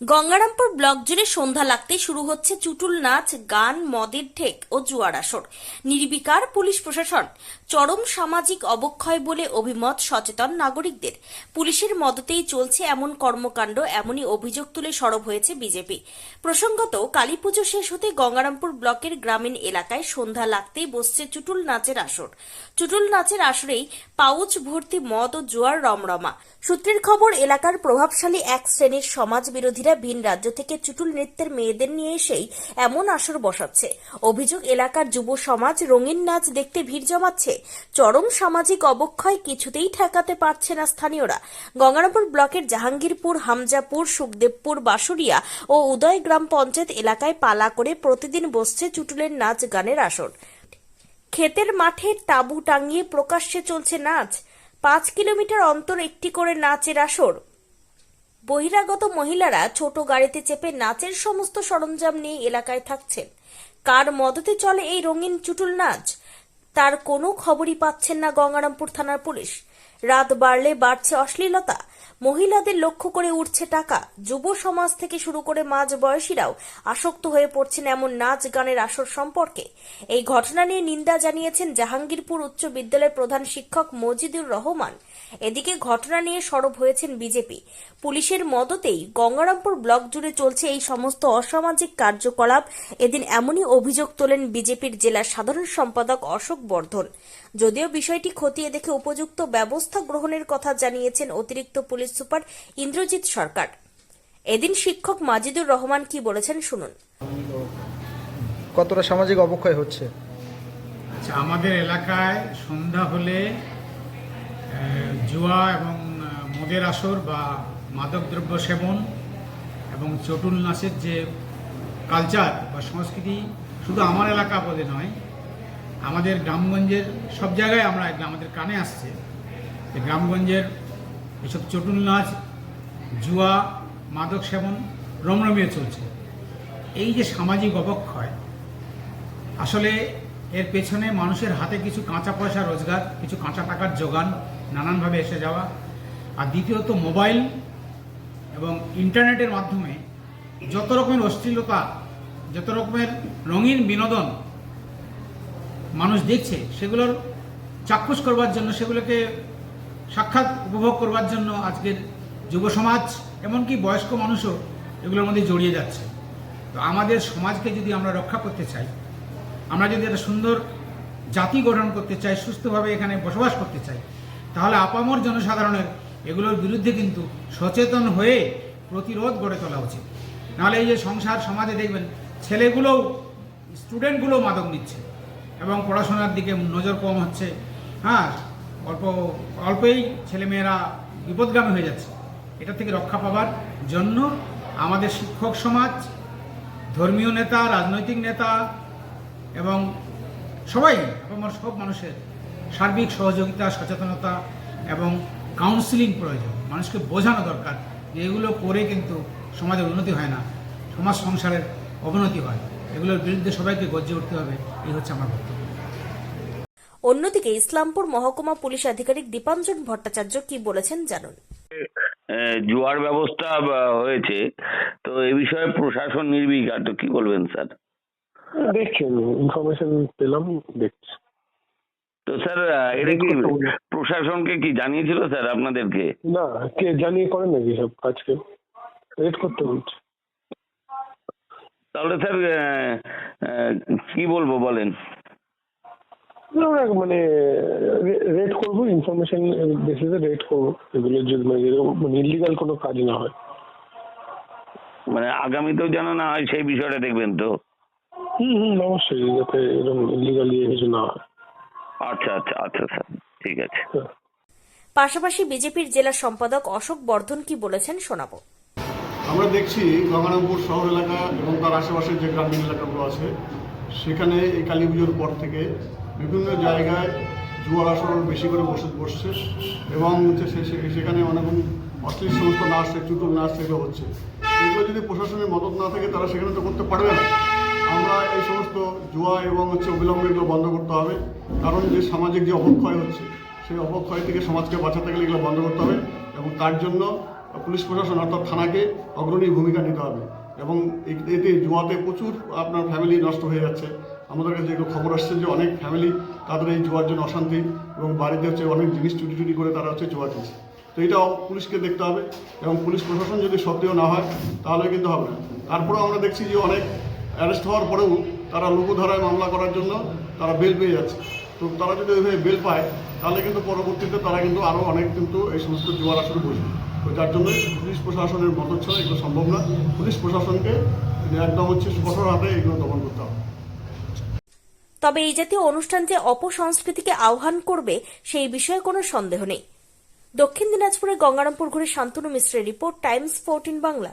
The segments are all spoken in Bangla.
গঙ্গারামপুর ব্লক জুড়ে সন্ধ্যা লাগতে শুরু হচ্ছে চুটুল নাচ, গান, মদের ঠেক ও জুয়ার আসর। নির্বিকার পুলিশ প্রশাসন, চরম সামাজিক অবক্ষয় বলে অভিমত সচেতন নাগরিকদের। পুলিশের মদতেই চলছে এমন কর্মকাণ্ড, এমনই অভিযোগ তুলে সরব হয়েছে বিজেপি। প্রসঙ্গত, কালীপুজো শেষ হতে গঙ্গারামপুর ব্লকের গ্রামীণ এলাকায় সন্ধ্যা লাগতেই বসছে চুটুল নাচের আসর। চুটুল নাচের আসরেই পাউচ ভর্তি মদ ও জুয়ার রমরমা। সূত্রের খবর, এলাকার প্রভাবশালী এক শ্রেণির সমাজ বিরোধীরা ভিন রাজ্য থেকে চুটুল নৃত্যের মেয়েদের নিয়ে এসেই এমন আসর বসাচ্ছে। অভিযোগ, এলাকার যুব সমাজ রঙিন নাচ দেখতে ভিড় জমাচ্ছে। চরম সামাজিক অবক্ষয় কিছুতেই ঠেকাতে পারছে না স্থানীয়রা। গঙ্গারামপুর ব্লকের জাহাঙ্গীরপুর, হামজাপুর, সুখদেবপুর বাসুরিয়া ও উদয় গ্রাম পঞ্চায়েত এলাকায় পালা করে প্রতিদিন বসছে চুটুলের নাচ গানের আসর। ক্ষেতের মাঠে তাঁবু টাঙিয়ে প্রকাশ্যে চলছে নাচ। পাঁচ কিলোমিটার অন্তর একটি করে নাচের আসর। বহিরাগত মহিলারা ছোট গাড়িতে চেপে নাচের সমস্ত সরঞ্জাম নিয়ে এলাকায় থাকছেন। কার মদতে চলে এই রঙিন চুটুল নাচ? তার কোনো খবরই পাচ্ছেন না গঙ্গারামপুর থানার পুলিশ। রাত বাড়লে বাড়ছে অশ্লীলতা। মহিলাদের লক্ষ্য করে উঠছে টাকা। যুব সমাজ থেকে শুরু করে মাঝ বয়সীরাও আসক্ত হয়ে পড়ছেন এমন নাচ গানের আসর সম্পর্কে। এই ঘটনা নিয়ে নিন্দা জানিয়েছেন জাহাঙ্গীরপুর উচ্চ বিদ্যালয়ের প্রধান শিক্ষক মজিদুর রহমান। এদিকে ঘটনা নিয়ে সরব হয়েছেন বিজেপি। পুলিশের মদতেই গঙ্গারামপুর ব্লক জুড়ে চলছে এই সমস্ত অসামাজিক কার্যকলাপ। এদিন এমনই অভিযোগ তোলেন বিজেপির জেলা সাধারণ সম্পাদক অশোক বর্ধন। যদিও বিষয়টি খতিয়ে দেখে উপযুক্ত ব্যবস্থা গ্রহণের কথা জানিয়েছেন অতিরিক্ত পুলিশ সুপার ইন্দ্রজিৎ সরকার। এদিন শিক্ষক মাজিদুর রহমান কি বলেছেন শুনুন। কতটা সামাজিক অবক্ষয় হচ্ছে? আচ্ছা আমাদের এলাকায় সন্ধ্যা হলে জুয়া এবং মদের আসর বা মাদকদ্রব্য সেবন এবং চটুল নাচের যে কালচার বা সংস্কৃতি শুধু আমার এলাকা বলে নয়, আমাদের গ্রামগঞ্জের সব জায়গায় আমরা আমাদের কানে আসছে গ্রামগঞ্জের এসব চটুল নাচ, জুয়া, মাদক সেবন রমরমিয়ে চলছে। এই যে সামাজিক অবক্ষয়, আসলে এর পেছনে মানুষের হাতে কিছু কাঁচা পয়সা রোজগার, কিছু কাঁচা টাকার যোগান নানানভাবে এসে যাওয়া। আর দ্বিতীয়ত মোবাইল এবং ইন্টারনেটের মাধ্যমে যত রকমের অশ্লীলতা, যত রকমের রঙিন বিনোদন মানুষ দেখছে, সেগুলোর চাক্ষুষ করবার জন্য, সেগুলোকে সাক্ষাৎ উপভোগ করবার জন্য আজকের যুব সমাজ, এমনকি বয়স্ক মানুষও এগুলোর মধ্যে জড়িয়ে যাচ্ছে। তো আমাদের সমাজকে যদি আমরা রক্ষা করতে চাই, আমরা যদি একটা সুন্দর জাতি গঠন করতে চাই, সুস্থভাবে এখানে বসবাস করতে চাই তাহলে আপামর জনসাধারণের এগুলোর বিরুদ্ধে কিন্তু সচেতন হয়ে প্রতিরোধ গড়ে তোলা উচিত। নাহলে এই যে সংসার সমাজে দেখবেন, ছেলেগুলোও স্টুডেন্টগুলো মাদক নিচ্ছে এবং পড়াশোনার দিকে নজর কম হচ্ছে। হ্যাঁ অল্প, অল্পেই ছেলেমেয়েরা বিপদগামী হয়ে যাচ্ছে। এটা থেকে রক্ষা পাবার জন্য আমাদের শিক্ষক সমাজ, ধর্মীয় নেতা, রাজনৈতিক নেতা এবং সবাই আমার সব মানুষের সার্বিক সহযোগিতা সচেতনতা এবং কাউন্সিলিং প্রয়োজন। মানুষকে বোঝানো দরকার যে এগুলো করে কিন্তু সমাজের উন্নতি হয় না। সমাজ সংসারের অবনতি হয়। এগুলোর বিরুদ্ধে সবাইকে গর্জে উঠতে হবে। এই হচ্ছে আমার বক্তব্য। অন্যদিকে ইসলামপুর মহকুমা পুলিশ আধিকারিক দীপাঞ্জন ভট্টাচার্য কি বলেছেন জানুন। আহ, জুয়ার ব্যবস্থা হয়েছে। তো এ বিষয়ে প্রশাসন নির্বিকার তো কি বলবেন স্যার? দেখছি ইনফরমেশন পেলাম দেখছি। তো স্যার এটা কি প্রশাসনকে কি জানিয়েছিল স্যার আপনাদেরকে? না কে জানিয়ে করেন নাকি সব কাজকে? রেড করতে বলছে। তাহলে স্যার কি বলব বলেন? মানে রেড করব ইনফরমেশন বেসিসে রেড করব এগুলো যদি মানে এরকম মানে ইলিগাল কোনো কাজ না হয়। মানে আগামীতেও যেন না হয় সেই বিষয়টা দেখবেন তো? হুম হুম অবশ্যই যাতে এরকম ইলিগাল ইয়ে কিছু না হয়। আচ্ছা আচ্ছা আচ্ছা স্যার। ঠিক আছে। পাশাপাশি বিজেপির জেলা সম্পাদক অশোক বর্ধন কি বলেছেন শোনাবো। আমরা দেখছি গঙ্গারামপুর শহর এলাকা এবং তার আশেপাশের যে গ্রামীণ এলাকাগুলো আছে সেখানে এই কালী পুজোর পর থেকে বিভিন্ন জায়গায় জুয়ার আসর বেশি করে বসে বসছে এবং হচ্ছে সেখানে অনেক অশ্লীল সমস্ত নাচ চুটুর নাচ সেগুলো হচ্ছে। এগুলো যদি প্রশাসনের মদত না থাকে তারা সেখানে তো করতে পারবে না। আমরা এই সমস্ত জুয়া এবং হচ্ছে অবিলম্বে এগুলো বন্ধ করতে হবে। কারণ যে সামাজিক যে অবক্ষয় হচ্ছে, সেই অবক্ষয় থেকে সমাজকে বাঁচাতে গেলে এগুলো বন্ধ করতে হবে এবং তার জন্য পুলিশ প্রশাসন অর্থাৎ থানাকে অগ্রণী ভূমিকা নিতে হবে এবং এতে জুয়াতে প্রচুর আপনার ফ্যামিলি নষ্ট হয়ে যাচ্ছে। আমাদের কাছে যেগুলো খবর আসছে যে অনেক ফ্যামিলি তাদের এই জুয়ার জন্য অশান্তি এবং বাড়িতে হচ্ছে অনেক জিনিস চুরি চুরি করে তারা হচ্ছে জুয়া খেলছে তো এটা পুলিশকে দেখতে হবে এবং পুলিশ প্রশাসন যদি সক্রিয় না হয়, তাহলে কিন্তু হবে না। তারপরেও আমরা দেখছি যে অনেক অ্যারেস্ট হওয়ার পরেও তারা লোকধারায় মামলা করার জন্য তারা বেল পেয়ে যাচ্ছে। তো তারা যদি ওইভাবে বেল পায়, তাহলে কিন্তু পরবর্তীতে তারা কিন্তু আরও অনেক কিন্তু এই সমস্ত জোয়ার আসলে বসবে তো যার জন্য পুলিশ প্রশাসনের মদত ছাড়া এগুলো সম্ভব না। পুলিশ প্রশাসনকে একদম হচ্ছে কঠোর হাতে এগুলো দমন করতে হবে। তবে এই জাতীয় অনুষ্ঠান যে অপসংস্কৃতিকে আহ্বান করবে, সেই বিষয়ে কোনো সন্দেহ নেই। দক্ষিণ দিনাজপুরের গঙ্গারামপুর ঘুরে শান্তনু মিশ্রের রিপোর্ট, টাইমস ফোরটিন বাংলা।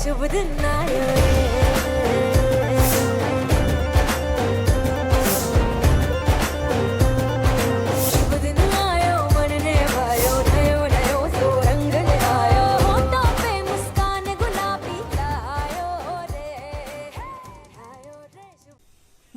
శుభుదున్నాయో